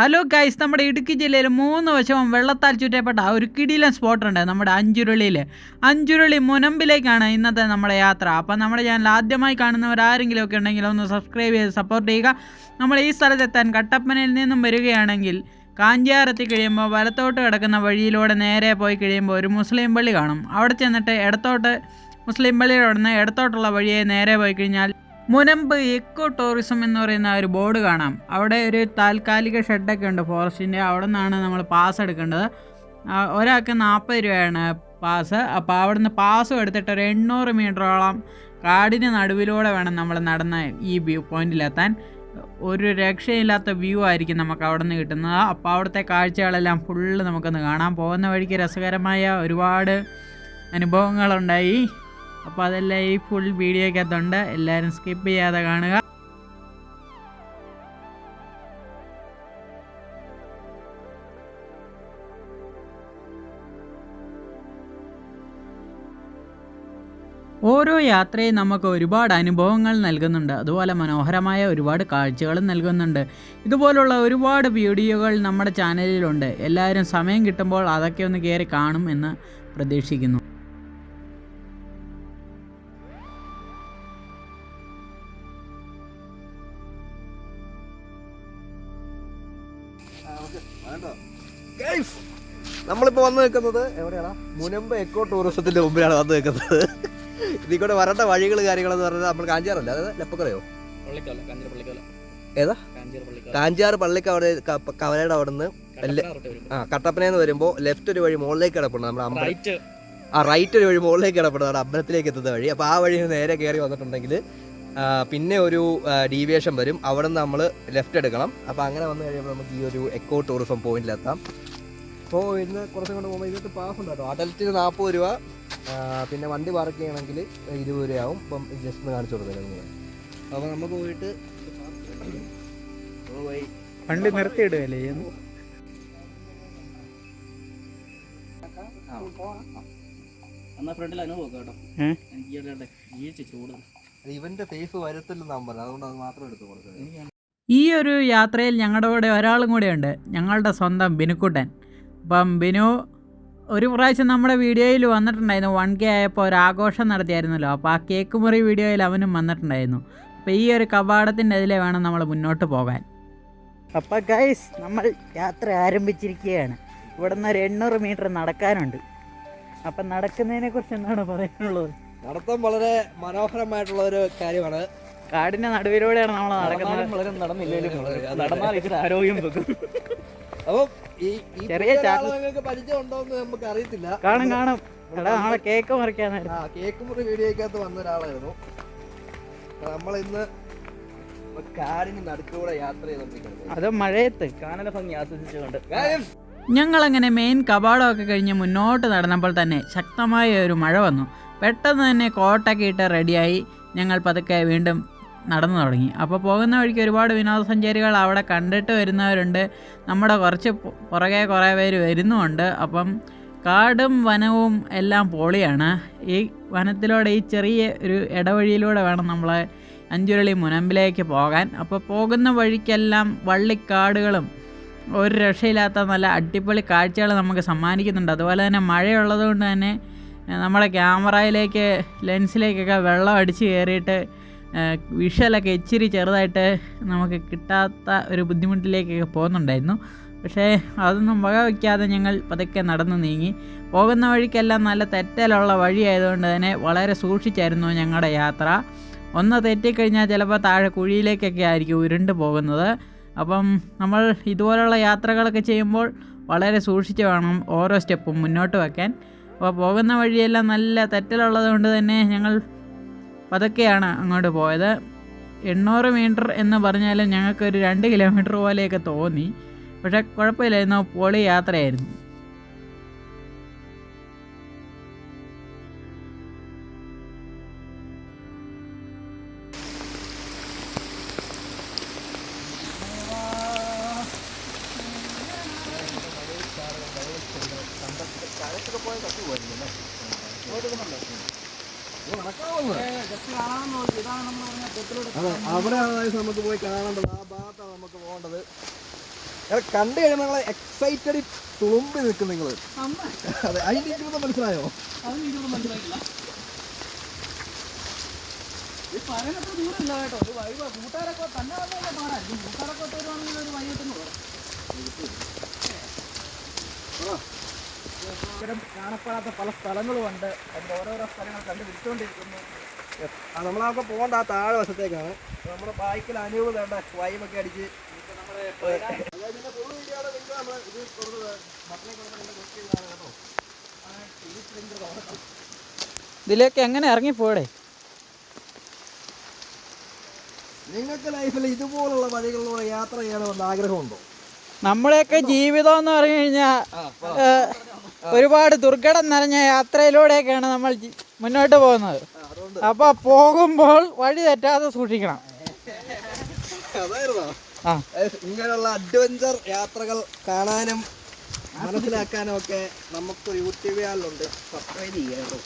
Hello guys നമ്മുടെ ഇടുക്കി ജില്ലയിൽ മൂന്ന് വശവും വെള്ളത്താൽ ചുറ്റപ്പെട്ട ഒരു കിടിലൻ സ്പോട്ടുണ്ട് നമ്മുടെ അഞ്ചുരുളിയിൽ അഞ്ചുരുളി മുനമ്പിലേക്കാണ് ഇന്നത്തെ നമ്മുടെ യാത്ര. അപ്പം നമ്മുടെ ചാനൽ ആദ്യമായി കാണുന്നവർ ആരെങ്കിലും ഒക്കെ ഉണ്ടെങ്കിൽ ഒന്ന് സബ്സ്ക്രൈബ് ചെയ്ത് സപ്പോർട്ട് ചെയ്യുക. നമ്മൾ ഈ സ്ഥലത്തെത്താൻ കട്ടപ്പനയിൽ നിന്നും വരികയാണെങ്കിൽ കാഞ്ചിയാറെത്തി കഴിയുമ്പോൾ വലത്തോട്ട് കിടക്കുന്ന വഴിയിലൂടെ നേരെ പോയി കഴിയുമ്പോൾ ഒരു മുസ്ലിം പള്ളി കാണും. അവിടെ ചെന്നിട്ട് ഇടത്തോട്ട് മുസ്ലിം പള്ളിയുടെ ഇടത്തോട്ടുള്ള വഴിയെ നേരെ പോയി കഴിഞ്ഞാൽ മുനമ്പ് എക്കോ ടൂറിസം എന്ന് പറയുന്ന ഒരു ബോർഡ് കാണാം. അവിടെ ഒരു താൽക്കാലിക ഷെഡൊക്കെ ഉണ്ട് ഫോറസ്റ്റിന്റെ അവിടെ നിന്നാണ് നമ്മൾ പാസ് എടുക്കേണ്ടത്. ഒരാൾക്ക് നാൽപ്പത് രൂപയാണ് പാസ് അപ്പോൾ അവിടെ നിന്ന് പാസ്സും എടുത്തിട്ട് ഒരു എണ്ണൂറ് മീറ്ററോളം കാടിന് നടുവിലൂടെ വേണം നമ്മൾ നടന്ന ഈ വ്യൂ പോയിന്റിലെത്താൻ ഒരു രക്ഷയില്ലാത്ത വ്യൂ ആയിരിക്കും നമുക്ക് അവിടെ നിന്ന് കിട്ടുന്നത്. അപ്പോൾ അവിടുത്തെ കാഴ്ചകളെല്ലാം ഫുള്ള് നമുക്കൊന്ന് കാണാം പോകുന്ന വഴിക്ക് രസകരമായ ഒരുപാട് അനുഭവങ്ങളുണ്ടായി. അപ്പോൾ അതെല്ലാം ഈ ഫുൾ വീഡിയോയ്ക്കകത്തുണ്ട് എല്ലാവരും സ്കിപ്പ് ചെയ്യാതെ കാണുക. ഓരോ യാത്രയും നമുക്ക് ഒരുപാട് അനുഭവങ്ങൾ നൽകുന്നുണ്ട്. അതുപോലെ മനോഹരമായ ഒരുപാട് കാഴ്ചകളും നൽകുന്നുണ്ട്. ഇതുപോലുള്ള ഒരുപാട് വീഡിയോകൾ നമ്മുടെ ചാനലിലുണ്ട് എല്ലാവരും സമയം കിട്ടുമ്പോൾ അതൊക്കെ ഒന്ന് കയറി കാണും എന്ന് പ്രതീക്ഷിക്കുന്നു. നമ്മളിപ്പോ വന്ന് നിൽക്കുന്നത്? എവിടെയാണ് മുനമ്പ് എക്കോ ടൂറിസത്തിന്റെ മുമ്പിലാണ് വന്ന് നിൽക്കുന്നത്. ഇതിൽ കൂടെ വരേണ്ട വഴികൾ കാര്യങ്ങളെന്ന് പറഞ്ഞാൽ നമ്മൾ കാഞ്ചാറല്ല? അതായത് ലെപ്പക്കറയോ പള്ളിക്കോല കാഞ്ചിറ പള്ളിക്കോല ഏതാ? കാഞ്ചാർ പള്ളിക്കവട കാഞ്ചാറ് പള്ളിക്ക് അവിടെ ക- കവലയുടെ അവിടെ നിന്ന് വരുമ്പോ. ആ കട്ടപ്പനയെന്ന് വരുമ്പോൾ ലെഫ്റ്റ് ഒരു വഴി മുകളിലേക്ക് കിടപ്പുണ്ട്. നമ്മുടെ അമ്പലം ആ റൈറ്റ് ഒരു വഴി മുകളിലേക്ക് കിടപ്പുണ്ട്. നമ്മുടെ അമ്പലത്തിലേക്ക് എത്തുന്ന വഴി. അപ്പോൾ ആ വഴി നേരെ കയറി വന്നിട്ടുണ്ടെങ്കിൽ പിന്നെ ഒരു ഡീവിയേഷൻ വരും. അവിടെ നിന്ന് നമ്മൾ ലെഫ്റ്റ് എടുക്കണം. അപ്പോൾ അങ്ങനെ വന്നു കഴിയുമ്പോൾ നമുക്ക് ഈ ഒരു എക്കോ ടൂറിസം പോയിന്റിലെത്താം അപ്പോൾ ഇന്ന് കുറച്ചും കൊണ്ട് പോകുമ്പോൾ ഇതിനകത്ത് പാസ് ഉണ്ട് കേട്ടോ അഡൽറ്റിന് നാൽപ്പത് രൂപ പിന്നെ വണ്ടി പാർക്ക് ചെയ്യണമെങ്കിൽ ഇരുപത് രൂപയാവും. ഇപ്പം ജസ്റ്റ് ഒന്ന് കാണിച്ചു കൊടുക്കാം നിങ്ങൾ അപ്പോൾ നമുക്ക് പോയിട്ട് പോയി വണ്ടി നിർത്തിയിടുകയല്ലേ എന്നാ ഫ്രണ്ടിൽ അനുഭവം കേട്ടോ. ഏ? എനിക്ക് ഈയിടെ വീഴ്ച ചൂട്. ഇവന്റെ ഫേസ് വരത്തില്ലെന്നാണ് പറഞ്ഞത്. അതുകൊണ്ട് അത് മാത്രം എടുത്ത് കൊടുത്തത്. ഈ ഒരു യാത്രയിൽ ഞങ്ങളുടെ കൂടെ ഒരാളും കൂടെ ഉണ്ട്. ഞങ്ങളുടെ സ്വന്തം ബിനുക്കുട്ടൻ. അപ്പം ബിനു ഒരു പ്രാവശ്യം നമ്മുടെ വീഡിയോയിൽ വന്നിട്ടുണ്ടായിരുന്നു. വൺ കെ ആയപ്പോൾ ഒരു ആഘോഷം നടത്തിയായിരുന്നല്ലോ. അപ്പോൾ ആ കേക്ക് മുറി വീഡിയോയിൽ അവനും വന്നിട്ടുണ്ടായിരുന്നു. അപ്പോൾ ഈ ഒരു കവാടത്തിന്റെ അതിലെ വേണം നമ്മൾ മുന്നോട്ട് പോകാൻ. അപ്പോൾ ഗൈസ് നമ്മൾ യാത്ര ആരംഭിച്ചിരിക്കുകയാണ്. ഇവിടെ നിന്ന് ഒരു എണ്ണൂറ് മീറ്റർ നടക്കാനുണ്ട്. അപ്പം നടക്കുന്നതിനെ കുറിച്ച് എന്താണ് പറയാനുള്ളത്? നടത്തം വളരെ മനോഹരമായിട്ടുള്ള ഒരു കാര്യമാണ്. കാടിന്റെ നടുവിലൂടെയാണ് നമ്മൾ നടക്കുന്നത്. നടന്നില്ലെങ്കിലും. നടന്നാൽ ഇച്ചിരി ആരോഗ്യം വെക്കും അപ്പം ചെറിയ നിങ്ങൾക്ക് പരിചയമുണ്ടോ എന്ന് നമുക്ക് അറിയത്തില്ല കാണും കാണും. എടാ നമ്മളെ കേക്ക് മുറിക്കാനായിരുന്നു ആ കേക്ക് മുറി വീഡിയോക്കകത്ത് വന്ന ഒരാളായിരുന്നു നമ്മൾ ഇന്ന് കാടിന് നടുക്കൂടെ യാത്ര ചെയ്തോണ്ടിരിക്കുന്നത് അത് മഴയത്ത് കാനല ഭംഗി ആസ്വദിച്ചുകൊണ്ട്. ഞങ്ങൾ ഞങ്ങളങ്ങനെ മെയിൻ കവാടമൊക്കെ കഴിഞ്ഞ് മുന്നോട്ട് നടന്നപ്പോൾ തന്നെ ശക്തമായ ഒരു മഴ വന്നു. പെട്ടെന്ന് തന്നെ കോട്ടൊക്കെ ഇട്ട് റെഡിയായി ഞങ്ങൾ പതുക്കെ വീണ്ടും നടന്നു തുടങ്ങി. അപ്പോൾ പോകുന്ന വഴിക്ക് ഒരുപാട് വിനോദസഞ്ചാരികൾ അവിടെ കണ്ടിട്ട് വരുന്നവരുണ്ട്. നമ്മുടെ കുറച്ച് പുറകെ കുറേ പേര് വരുന്നുമുണ്ട്. അപ്പം കാടും വനവും എല്ലാം പൊളിയാണ്. ഈ വനത്തിലൂടെ ഈ ചെറിയ ഒരു ഇടവഴിയിലൂടെ വേണം നമ്മൾ അഞ്ചുരുളി മുനമ്പിലേക്ക് പോകാൻ. അപ്പോൾ പോകുന്ന വഴിക്കെല്ലാം വള്ളിക്കാടുകളും ഒരു രക്ഷയില്ലാത്ത നല്ല അടിപൊളി കാഴ്ചകൾ നമുക്ക് സമ്മാനിക്കുന്നുണ്ട്. അതുപോലെ തന്നെ മഴയുള്ളത് കൊണ്ട് തന്നെ നമ്മുടെ ക്യാമറയിലേക്ക് ലെൻസിലേക്കൊക്കെ വെള്ളം അടിച്ച് കയറിയിട്ട് വിഷ്വലൊക്കെ ഇച്ചിരി ചെറുതായിട്ട് നമുക്ക് കിട്ടാത്ത ഒരു ബുദ്ധിമുട്ടിലേക്കൊക്കെ പോകുന്നുണ്ടായിരുന്നു. പക്ഷേ അതൊന്നും വക വയ്ക്കാതെ ഞങ്ങൾ പതുക്കെ നടന്നു നീങ്ങി. പോകുന്ന വഴിക്കെല്ലാം നല്ല തെറ്റലുള്ള വഴിയായതുകൊണ്ട് തന്നെ വളരെ സൂക്ഷിച്ചായിരുന്നു ഞങ്ങളുടെ യാത്ര. ഒന്ന് തെറ്റിക്കഴിഞ്ഞാൽ ചിലപ്പോൾ താഴെ കുഴിയിലേക്കൊക്കെ ആയിരിക്കും ഉരുണ്ട് പോകുന്നത്. അപ്പം നമ്മൾ ഇതുപോലുള്ള യാത്രകളൊക്കെ ചെയ്യുമ്പോൾ വളരെ സൂക്ഷിച്ച് വേണം ഓരോ സ്റ്റെപ്പും മുന്നോട്ട് വയ്ക്കാൻ. അപ്പോൾ പോകുന്ന വഴിയെല്ലാം നല്ല തെറ്റലുള്ളത് കൊണ്ട് തന്നെ ഞങ്ങൾ പതുക്കെയാണ് അങ്ങോട്ട് പോയത്. എണ്ണൂറ് മീറ്റർ എന്ന് പറഞ്ഞാലും ഞങ്ങൾക്കൊരു രണ്ട് കിലോമീറ്റർ പോലെയൊക്കെ തോന്നി. പക്ഷേ കുഴപ്പമില്ലായിരുന്നു. പൊളി യാത്രയായിരുന്നു. കണ്ടു കഴിയുമ്പോൾ എക്സൈറ്റഡ് തുളുമ്പി നിൽക്കും നിങ്ങൾ അതെ അതിന്റെ ഇരുപത് മനസ്സിലായോ? കൂട്ടുകാരൊക്കെ തന്നെ കൂട്ടുകാരൊക്കെ തരുവാണെങ്കിൽ ഒരു ഇത്തരം കാണപ്പെടാത്ത പല സ്ഥലങ്ങളുമുണ്ട് അതിന്റെ ഓരോരോ സ്ഥലങ്ങൾ കണ്ടു പിടിച്ചുകൊണ്ടിരിക്കുന്നു ആ നമ്മളവിടെ പോകേണ്ട ആ താഴെ വശത്തേക്കാണ്. നമ്മുടെ ബൈക്കിൽ അനൂപ് വേണ്ട വൈബൊക്കെ അടിച്ച് ഇതിലേക്ക് എങ്ങനെ ഇറങ്ങിപ്പോടെ നിങ്ങൾക്ക് ലൈഫിൽ ഇതുപോലുള്ള വഴികളിലൂടെ യാത്ര ചെയ്യണമെന്ന് ആഗ്രഹമുണ്ടോ? നമ്മളെയൊക്കെ ജീവിതം എന്ന് പറഞ്ഞു കഴിഞ്ഞാൽ ഒരുപാട് ദുർഘടം നിറഞ്ഞ യാത്രയിലൂടെയൊക്കെയാണ് നമ്മൾ മുന്നോട്ട് പോകുന്നത്. അപ്പോൾ അപ്പൊ പോകുമ്പോൾ വഴി തെറ്റാതെ സൂക്ഷിക്കണം. അതായിരുന്നോ? ഇങ്ങനെയുള്ള അഡ്വഞ്ചർ യാത്രകൾ കാണാനും മനസ്സിലാക്കാനും ഒക്കെ നമുക്ക് യൂട്യൂബ് ചാനലുണ്ട് സബ്സ്ക്രൈബ് ചെയ്യുക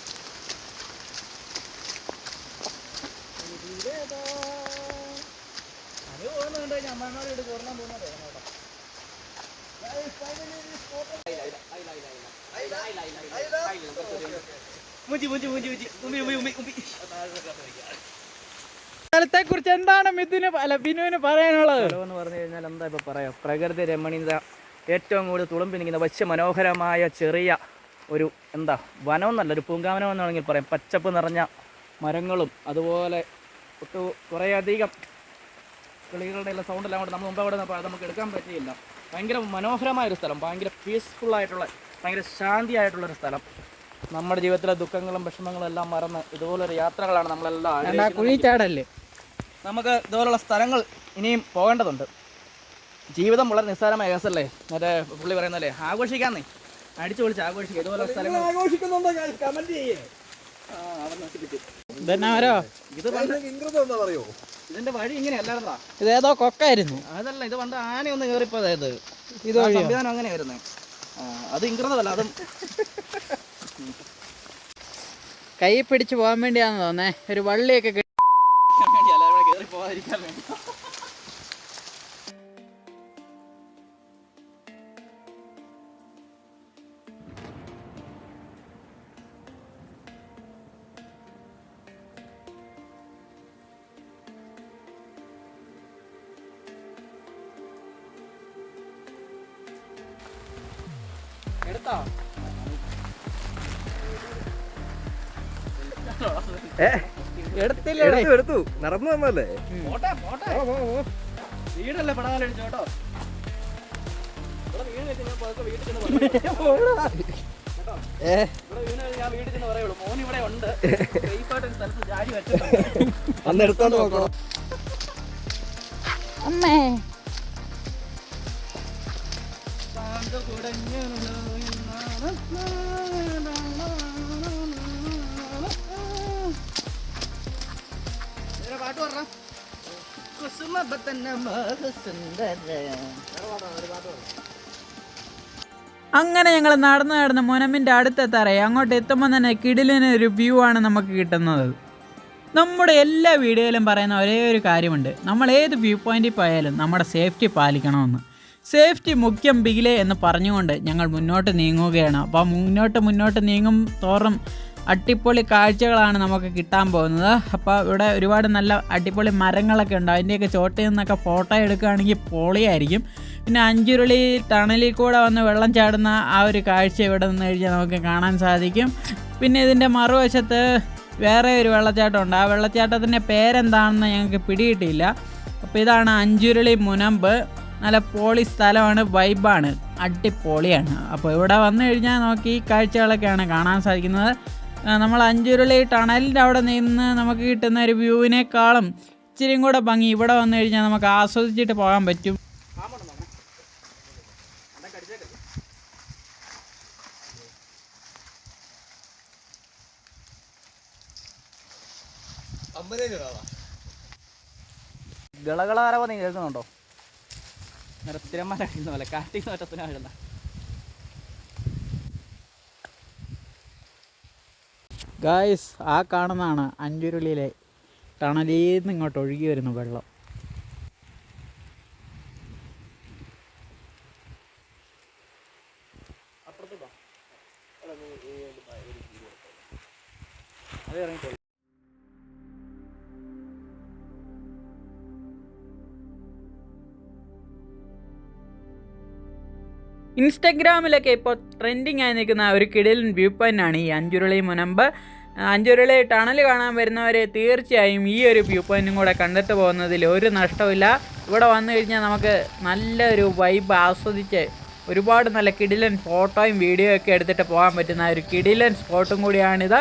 മുജി മുജി മുജി മുജി ഉമ്മി ഉമ്മി ഉമ്മി. മുഞ്ചി സ്ഥലത്തെ കുറിച്ച് എന്താണ് മിഥുന് അല്ല ബിനുവിന് പറയാനുള്ളത്? എന്ന് പറഞ്ഞു കഴിഞ്ഞാൽ എന്താ ഇപ്പൊ പറയാ? പ്രകൃതി രമണീയത ഏറ്റവും കൂടുതൽ തുളുമ്പി നിൽക്കുന്ന വശ്യ മനോഹരമായ ചെറിയ ഒരു എന്താ വനം എന്നല്ല ഒരു പൂങ്കാവനം എന്ന് വേണമെങ്കിൽ പറയാം. പച്ചപ്പ് നിറഞ്ഞ മരങ്ങളും അതുപോലെ ഒട്ടു കുറേയധികം കിളികളുടെ എല്ലാം സൗണ്ട് എല്ലാം കൂടെ നമ്മൾ മുമ്പ് അവിടെ നിന്ന് നമുക്ക് എടുക്കാൻ പറ്റിയില്ല. ഭയങ്കര മനോഹരമായ ഒരു സ്ഥലം ഭയങ്കര പീസ്ഫുൾ ആയിട്ടുള്ള ഭയങ്കര ശാന്തിയായിട്ടുള്ളൊരു സ്ഥലം. നമ്മുടെ ജീവിതത്തിലെ ദുഃഖങ്ങളും വിഷമങ്ങളും എല്ലാം മറന്ന് ഇതുപോലൊരു യാത്രകളാണ് നമ്മളെല്ലാം കുഴിച്ചാടല്ലേ നമുക്ക് ഇതുപോലുള്ള സ്ഥലങ്ങൾ ഇനിയും പോകേണ്ടതുണ്ട്. ജീവിതം വളരെ നിസ്സാരമായ കേസല്ലേ? മറ്റേ പുള്ളി പറയുന്നല്ലേ ആഘോഷിക്കാന്നേ. അടിച്ചു പൊളിച്ച് ആഘോഷിക്കുക ഇതുപോലെ സ്ഥലങ്ങൾ. ആഘോഷിക്കുന്നുണ്ടോ കമന്റ് ചെയ്യേ. ഇതിന്റെ വഴി ഇങ്ങനെ അല്ലായിരുന്നാ? ഇതേതോ കൊക്കായിരുന്നു. അതല്ല ഇത് പണ്ട് ആന ഒന്ന് കയറിപ്പോയത് ഇത്? സംവിധാനം അങ്ങനെയായിരുന്നേ അത് ഇംഗ്ലതല്ല അതും കൈ പിടിച്ച് പോകാൻ വേണ്ടിയാന്ന് തോന്നേ ഒരു വള്ളിയൊക്കെ ഉണ്ട്. സേഫ് ആയിട്ട് ഒരു സ്ഥലത്ത് ചാടി വെച്ചിട്ടുണ്ട്. അന്ന് എടുത്തോണ്ട് നോക്കണം അമ്മേ. കുടഞ്ഞു പാട്ട് പറഞ്ഞ അങ്ങനെ ഞങ്ങൾ നടന്ന് നടന്ന് മുനമ്പിന്റെ അടുത്തെത്താറായി. അങ്ങോട്ട് എത്തുമ്പോൾ തന്നെ കിടിലിന് ഒരു വ്യൂ ആണ് നമുക്ക് കിട്ടുന്നത്. നമ്മുടെ എല്ലാ വീഡിയോയിലും പറയുന്ന ഒരേ ഒരു കാര്യമുണ്ട്. നമ്മൾ ഏത് വ്യൂ പോയിന്റിൽ പോയാലും നമ്മുടെ സേഫ്റ്റി പാലിക്കണമെന്ന്. സേഫ്റ്റി മുഖ്യം ബിഗിലെ എന്ന് പറഞ്ഞുകൊണ്ട് ഞങ്ങൾ മുന്നോട്ട് നീങ്ങുകയാണ്. അപ്പോൾ മുന്നോട്ട് മുന്നോട്ട് നീങ്ങും തോറും അടിപൊളി കാഴ്ചകളാണ് നമുക്ക് കിട്ടാൻ പോകുന്നത്. അപ്പോൾ ഇവിടെ ഒരുപാട് നല്ല അടിപൊളി മരങ്ങളൊക്കെ ഉണ്ട്. അതിന്റെയൊക്കെ ചോട്ടയിൽ നിന്നൊക്കെ ഫോട്ടോ എടുക്കുകയാണെങ്കിൽ പൊളിയായിരിക്കും. പിന്നെ അഞ്ചുരുളി ടണലിൽ കൂടെ വന്ന് വെള്ളം ചാടുന്ന ആ ഒരു കാഴ്ച ഇവിടെ നിന്ന് കഴിഞ്ഞാൽ നമുക്ക് കാണാൻ സാധിക്കും. പിന്നെ ഇതിന്റെ മറുവശത്ത് വേറെ ഒരു വെള്ളച്ചാട്ടമുണ്ട് ആ വെള്ളച്ചാട്ടത്തിന്റെ പേരെന്താണെന്ന് ഞങ്ങൾക്ക് പിടികിട്ടിയില്ല. അപ്പോൾ ഇതാണ് അഞ്ചുരുളി മുനമ്പ്. നല്ല പോളി സ്ഥലമാണ് വൈബാണ് അടിപൊളിയാണ്. അപ്പോൾ ഇവിടെ വന്നു കഴിഞ്ഞാൽ നമുക്ക് ഈ കാഴ്ചകളൊക്കെയാണ് കാണാൻ സാധിക്കുന്നത്. നമ്മൾ അഞ്ചുരുളി ടണലിന്റെ അവിടെ നിന്ന് നമുക്ക് കിട്ടുന്ന ഒരു വ്യൂവിനേക്കാളും ഇച്ചിരിയും കൂടെ ഭംഗി ഇവിടെ വന്നു കഴിഞ്ഞാൽ നമുക്ക് ആസ്വദിച്ചിട്ട് പോകാൻ പറ്റും. ഗളകളാരവ നീ കേൾക്കുന്നുണ്ടോ? അടിക്കുന്ന പോലെ. കാട്ടിൽ നിന്ന് ഗായ്സ് ആ കാണുന്നതാണ് അഞ്ചുരുളിയിലെ ടണലിൽ നിന്ന് ഇങ്ങോട്ട് ഒഴുകി വരുന്ന വെള്ളം. ഇൻസ്റ്റഗ്രാമിലൊക്കെ ഇപ്പോൾ ട്രെൻഡിങ് ആയി നിൽക്കുന്ന ഒരു കിടിലൻ വ്യൂ ആണ് ഈ അഞ്ചുരുളി മുനമ്പ്. അഞ്ചുരുളി ടണൽ കാണാൻ വരുന്നവരെ തീർച്ചയായും ഈ ഒരു വ്യൂ പോയിന്റും കൂടെ കണ്ടിട്ട് പോകുന്നതിൽ ഒരു നഷ്ടമില്ല ഇവിടെ വന്നു കഴിഞ്ഞാൽ നമുക്ക് നല്ലൊരു വൈബ് ആസ്വദിച്ച് ഒരുപാട് നല്ല കിടിലൻ ഫോട്ടോയും വീഡിയോ ഒക്കെ എടുത്തിട്ട് പോകാൻ പറ്റുന്ന ഒരു കിടിലൻ സ്പോട്ടും കൂടിയാണിത്.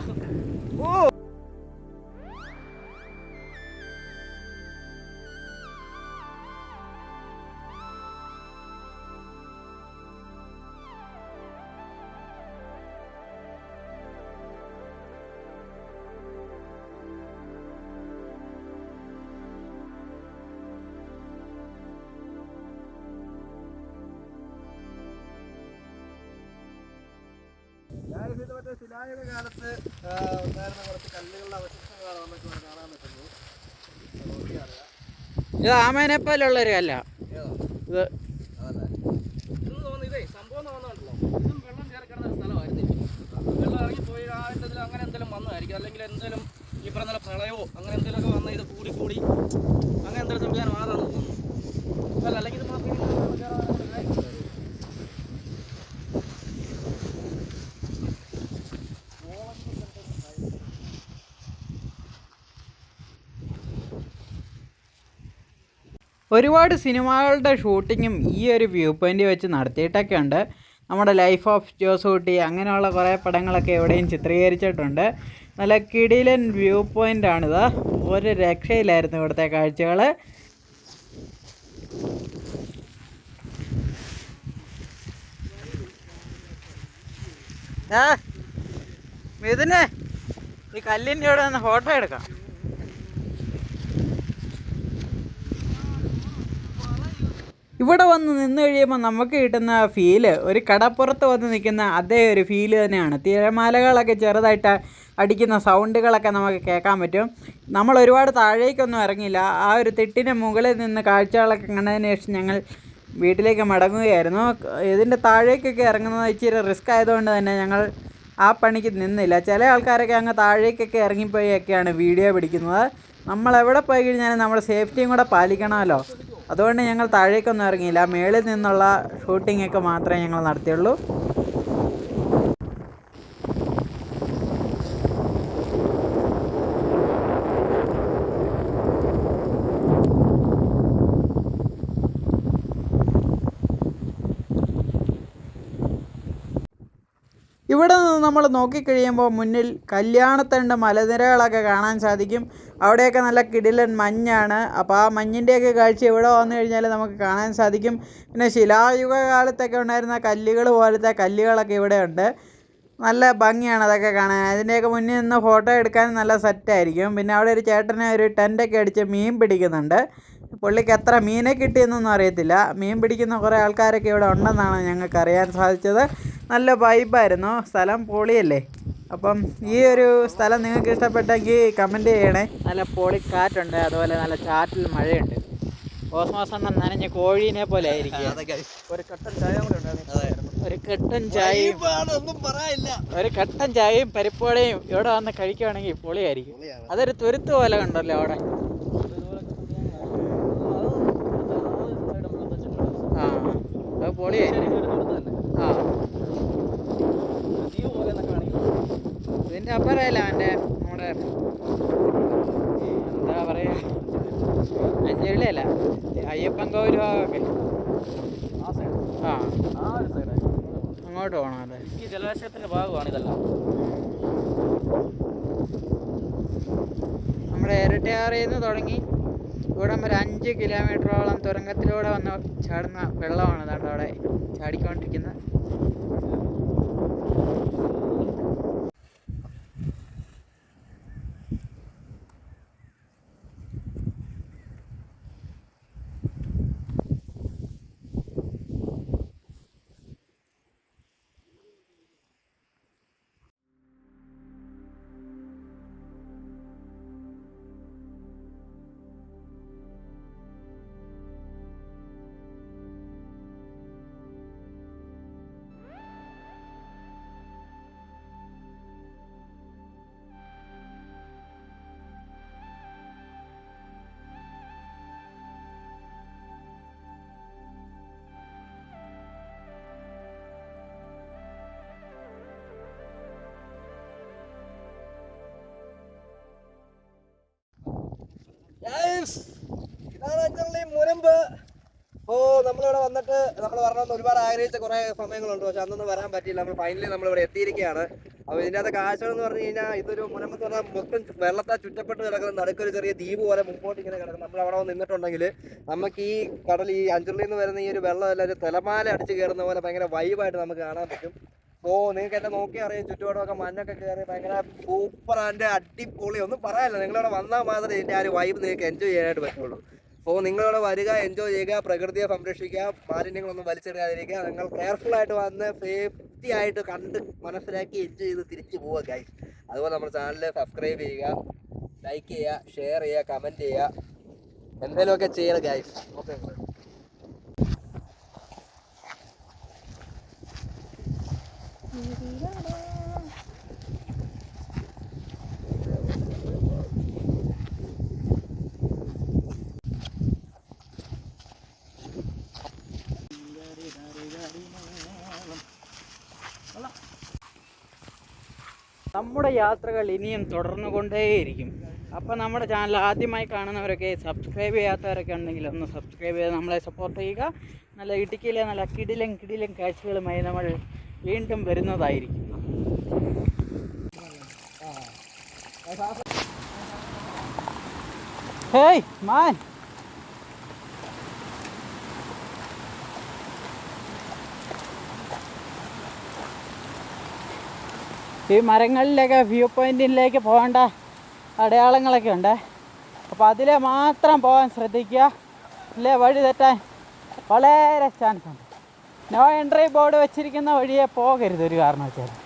何? മറ്റേ ശിലായുഗ കാലത്ത് ഉണ്ടായിരുന്ന കുറച്ച് കല്ലുകളുടെ അവശിഷ്ടങ്ങളാണ് നമുക്ക് ഇവിടെ കാണാൻ പറ്റുന്നത്. ഇത് ആമേനെപ്പോലുള്ളൊരു കല്ല. ഏതാ? ഇത് സംഭവം തോന്നുന്നുണ്ടല്ലോ. ഇതും വെള്ളം കയറി കിടന്ന ഒരു സ്ഥലമായിരുന്നു വെള്ളം ഇറങ്ങിപ്പോയി ആ ഇതിൽ അങ്ങനെ എന്തെങ്കിലും വന്നതായിരിക്കും. അല്ലെങ്കിൽ എന്തെങ്കിലും ഈ പറഞ്ഞ പ്രളയോ പ്രളയമോ അങ്ങനെ എന്തെങ്കിലുമൊക്കെ വന്ന ഇത് കൂടി കൂടി അങ്ങനെ എന്തെങ്കിലും സംവിധാനം ആണെന്ന് തോന്നുന്നു. അല്ല അല്ലെങ്കിൽ ഇത് മാത്രം ഇങ്ങനെ വെള്ളം കയറാൻ ഒരു കാര്യമില്ല. ഒരുപാട് സിനിമകളുടെ ഷൂട്ടിങ്ങും ഈ ഒരു വ്യൂ പോയിന്റ് വെച്ച് നടത്തിയിട്ടൊക്കെ ഉണ്ട്. നമ്മുടെ ലൈഫ് ഓഫ് ജോസൂട്ടി അങ്ങനെയുള്ള കുറേ പടങ്ങളൊക്കെ എവിടെയും ചിത്രീകരിച്ചിട്ടുണ്ട്. നല്ല കിടിലൻ വ്യൂ പോയിന്റ് ആണിത്. ഒരു രക്ഷയിലായിരുന്നു ഇവിടുത്തെ കാഴ്ചകൾ മിഥുനെ ഈ കല്ലിന്റെ ഇവിടെ നിന്ന് ഫോട്ടോ എടുക്കാം. ഇവിടെ വന്ന് നിന്ന് കഴിയുമ്പോൾ നമുക്ക് കിട്ടുന്ന ഫീൽ ഒരു കടപ്പുറത്ത് വന്ന് നിൽക്കുന്ന അതേ ഒരു ഫീൽ തന്നെയാണ്. തിരമാലകളൊക്കെ ചെറുതായിട്ട് അടിക്കുന്ന സൗണ്ടുകളൊക്കെ നമുക്ക് കേൾക്കാൻ പറ്റും. നമ്മൾ ഒരുപാട് താഴേക്കൊന്നും ഇറങ്ങിയില്ല. ആ ഒരു തെട്ടിന്റെ മുകളിൽ നിന്ന് കാഴ്ചകളൊക്കെ കണ്ടതിന് ശേഷം ഞങ്ങൾ വീട്ടിലേക്ക് മടങ്ങുകയായിരുന്നു. ഇതിന്റെ താഴേക്കൊക്കെ ഇറങ്ങുന്നത് ഇച്ചിരി റിസ്ക് ആയതുകൊണ്ട് തന്നെ ഞങ്ങൾ ആ പണിക്ക് നിന്നില്ല. ചില ആൾക്കാരൊക്കെ അങ്ങ് താഴേക്കൊക്കെ ഇറങ്ങിപ്പോയൊക്കെയാണ് വീഡിയോ പിടിക്കുന്നത്. നമ്മൾ എവിടെ പോയി കഴിഞ്ഞാലും നമ്മുടെ സേഫ്റ്റിയും കൂടെ പാലിക്കണമല്ലോ. അതുകൊണ്ട് ഞങ്ങൾ താഴേക്കൊന്നും ഇറങ്ങിയില്ല. മേളിൽ നിന്നുള്ള ഷൂട്ടിംഗ് ഒക്കെ മാത്രമേ ഞങ്ങൾ നടത്തിയുള്ളൂ ഇവിടെ നിന്ന് നമ്മൾ നോക്കിക്കഴിയുമ്പോൾ മുന്നിൽ കല്യാണത്തണ്ട് മലനിരകളൊക്കെ കാണാൻ സാധിക്കും. അവിടെയൊക്കെ നല്ല കിടിലൻ മഞ്ഞാണ്. അപ്പോൾ ആ മഞ്ഞിന്റെയൊക്കെ കാഴ്ച ഇവിടെ വന്നു കഴിഞ്ഞാൽ നമുക്ക് കാണാൻ സാധിക്കും. പിന്നെ ശിലായുഗ കാലത്തൊക്കെ ഉണ്ടായിരുന്ന കല്ലുകൾ പോലത്തെ കല്ലുകളൊക്കെ ഇവിടെ ഉണ്ട് നല്ല ഭംഗിയാണ് അതൊക്കെ കാണാൻ. അതിന്റെയൊക്കെ മുന്നിൽ നിന്ന് ഫോട്ടോ എടുക്കാൻ നല്ല സെറ്റായിരിക്കും പിന്നെ അവിടെ ഒരു ചേട്ടനെ ഒരു ടെന്റൊക്കെ അടിച്ച് മീൻ പിടിക്കുന്നുണ്ട്. പുള്ളിക്ക് എത്ര മീനെ കിട്ടിയെന്നൊന്നും അറിയത്തില്ല. മീൻ പിടിക്കുന്ന കുറേ ആൾക്കാരൊക്കെ ഇവിടെ ഉണ്ടെന്നാണ് ഞങ്ങൾക്ക് അറിയാൻ സാധിച്ചത്. നല്ല വൈബായിരുന്നു സ്ഥലം പൊളിയല്ലേ? അപ്പം ഈ ഒരു സ്ഥലം നിങ്ങൾക്ക് ഇഷ്ടപ്പെട്ടെങ്കിൽ കമന്റ് ചെയ്യണേ. നല്ല പൊളി കാറ്റുണ്ട്. അതുപോലെ നല്ല ചാറ്റിൽ മഴയുണ്ട്. കോസ്മോസ് എന്ന നനഞ്ഞ കോഴീനെ പോലെ ആയിരിക്കും. ഒരു കട്ടൻ ചായ കൂടെ ഉണ്ടായിരുന്നു. ഒരു കെട്ടൻ ചായയും ഒരു കട്ടൻ ചായയും പരിപ്പുവടയും ഇവിടെ വന്ന് കഴിക്കുവാണെങ്കിൽ പൊളിയായിരിക്കും. അതൊരു തുരുത്ത് പോലെ കണ്ടല്ലോ അവിടെ. ആ അത് പൊളിയായിരിക്കും. ആ. ഇതിന്റെ അപ്പുറമല്ല എന്റെ നമ്മുടെ എന്താ പറയുക അഞ്ചുരുളിയല്ല അയ്യപ്പൻ ഗൗരവ ഭാഗമൊക്കെ. ആ. അങ്ങോട്ട് പോകണം അല്ലേ ഈ ജലാശയത്തിന്റെ ഭാഗമാണ് ഇതെല്ലാം. നമ്മുടെ ഇരട്ടയാറിൽ നിന്ന് തുടങ്ങി ഇവിടെ ഒരു അഞ്ച് കിലോമീറ്ററോളം തുരങ്കത്തിലൂടെ വന്ന് ചാടുന്ന വെള്ളമാണ് അതാണ്ട് അവിടെ ചാടിക്കൊണ്ടിരിക്കുന്നത്. Guys, ഇതാണ് മുനമ്പ്. ഓ നമ്മളിവിടെ വന്നിട്ട് നമ്മൾ വരണമെന്ന് ഒരുപാട് ആഗ്രഹിച്ച കുറേ സമയങ്ങളുണ്ട്. പക്ഷെ അന്നൊന്നും വരാൻ പറ്റിയില്ല. നമ്മൾ ഫൈനലി നമ്മൾ ഇവിടെ എത്തിയിരിക്കുകയാണ്. അപ്പോൾ ഇതിന്റെ അകത്ത് കാഴ്ചകൾ എന്ന് പറഞ്ഞു കഴിഞ്ഞാൽ ഇതൊരു മുനമ്പെന്ന് പറഞ്ഞാൽ മൊത്തം വെള്ളത്താൽ ചുറ്റപ്പെട്ട് കിടക്കുന്ന നടുക്കൊരു ചെറിയ ദ്വീപ് പോലെ മുമ്പോട്ട് ഇങ്ങനെ കിടക്കും നമ്മൾ അവിടെ നിന്നിട്ടുണ്ടെങ്കിൽ നമുക്ക് ഈ കടൽ ഈ അഞ്ചുള്ളിൽ നിന്ന് വരുന്ന ഈ ഒരു വെള്ളം ഒരു തലമാല അടിച്ച് കയറുന്ന പോലെ ഭയങ്കര വൈബായിട്ട് നമുക്ക് കാണാൻ പറ്റും. ഓ നിങ്ങൾക്ക് എന്നെ നോക്കി അറിയാം ചുറ്റുപാടമൊക്കെ മഞ്ഞൊക്കെ കയറി ഭയങ്കര സൂപ്പർ അടിപൊളി. ഒന്നും പറയാനില്ല. നിങ്ങളിവിടെ വന്നാൽ മാത്രമേ ഇതിന്റെ ആ ഒരു വൈബ് നിങ്ങൾക്ക് എൻജോയ് ചെയ്യാനായിട്ട് പറ്റുള്ളൂ. അപ്പോൾ നിങ്ങളിവിടെ വരിക എൻജോയ് ചെയ്യുക പ്രകൃതിയെ സംരക്ഷിക്കുക മാലിന്യങ്ങളൊന്നും വലിച്ചെടുക്കാതിരിക്കുക നിങ്ങൾ കെയർഫുൾ ആയിട്ട് വന്ന് സേഫ്റ്റി ആയിട്ട് കണ്ട് മനസ്സിലാക്കി എൻജോയ് ചെയ്ത് തിരിച്ചു പോവുക ഗൈസ് അതുപോലെ നമ്മുടെ ചാനൽ സബ്സ്ക്രൈബ് ചെയ്യുക ലൈക്ക് ചെയ്യുക ഷെയർ ചെയ്യുക കമന്റ് ചെയ്യുക. എന്തെങ്കിലുമൊക്കെ ചെയ്യണം ഗൈസ് ഓക്കെ നമ്മുടെ യാത്രകൾ ഇനിയും തുടർന്നു കൊണ്ടേയിരിക്കും അപ്പോൾ നമ്മുടെ ചാനൽ ആദ്യമായി കാണുന്നവരൊക്കെ സബ്സ്ക്രൈബ് ചെയ്യാത്തവരൊക്കെ ഉണ്ടെങ്കിൽ ഒന്ന് സബ്സ്ക്രൈബ് ചെയ്ത് നമ്മളെ സപ്പോർട്ട് ചെയ്യുക. നല്ല ഇടുക്കിയിലെ നല്ല കിടിലും കിടിലും കാഴ്ചകളുമായി നമ്മൾ വീണ്ടും വരുന്നതായിരിക്കും. Hey man. ഈ മരങ്ങളിലേക്ക് വ്യൂ പോയിന്റിലേക്ക് പോകേണ്ട അടയാളങ്ങളൊക്കെ ഉണ്ട്. അപ്പോൾ അതിലെ മാത്രം പോകാൻ ശ്രദ്ധിക്കുക. ഇല്ലേ വഴി തെറ്റാൻ വളരെ ചാൻസ് ഉണ്ട്. നോ എൻട്രി ബോർഡ് വെച്ചിരിക്കുന്ന വഴിയെ പോകരുത് ഒരു കാരണവശാലും.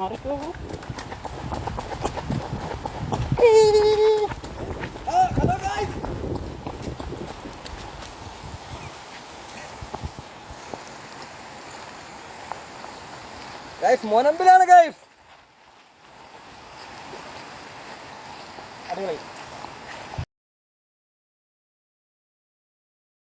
മറിക്കൂ ഗൈസ് മോനമ്പിലാണ് ഗൈസ്. അടിപൊളി.